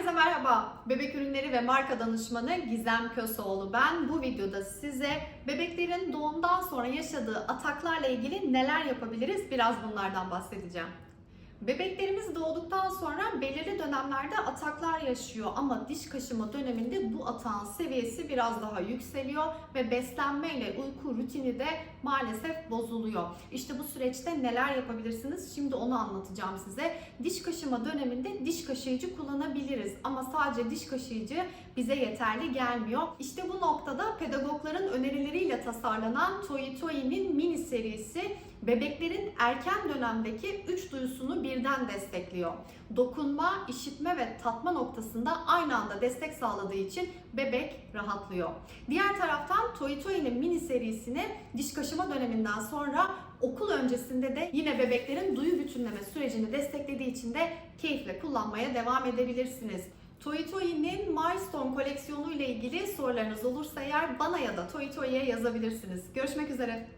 Herkese merhaba. Bebek ürünleri ve marka danışmanı Gizem Köseoğlu ben. Bu videoda size bebeklerin doğumdan sonra yaşadığı ataklarla ilgili neler yapabiliriz biraz bunlardan bahsedeceğim. Bebeklerimiz doğduktan sonra belirli dönemlerde ataklar yaşıyor ama diş kaşıma döneminde bu atağın seviyesi biraz daha yükseliyor ve beslenme ile uyku rutini de maalesef bozuluyor. İşte bu süreçte neler yapabilirsiniz? Şimdi onu anlatacağım size. Diş kaşıma döneminde diş kaşıyıcı kullanabiliriz ama sadece diş kaşıyıcı bize yeterli gelmiyor. İşte bu noktada pedagogların önerileriyle tasarlanan Toy Toy'nin mini serisi bebeklerin erken dönemdeki üç duyusunu birden destekliyor. Dokunma, işitme ve tatma noktasında aynı anda destek sağladığı için bebek rahatlıyor. Diğer taraftan Toy Toy'nin mini serisini diş kaşıma döneminden sonra okul öncesinde de yine bebeklerin duyu bütünleme sürecini desteklediği için de keyifle kullanmaya devam edebilirsiniz. Toy Toy'nin Milestone koleksiyonu ile ilgili sorularınız olursa eğer bana ya da Toy Toy'e yazabilirsiniz. Görüşmek üzere.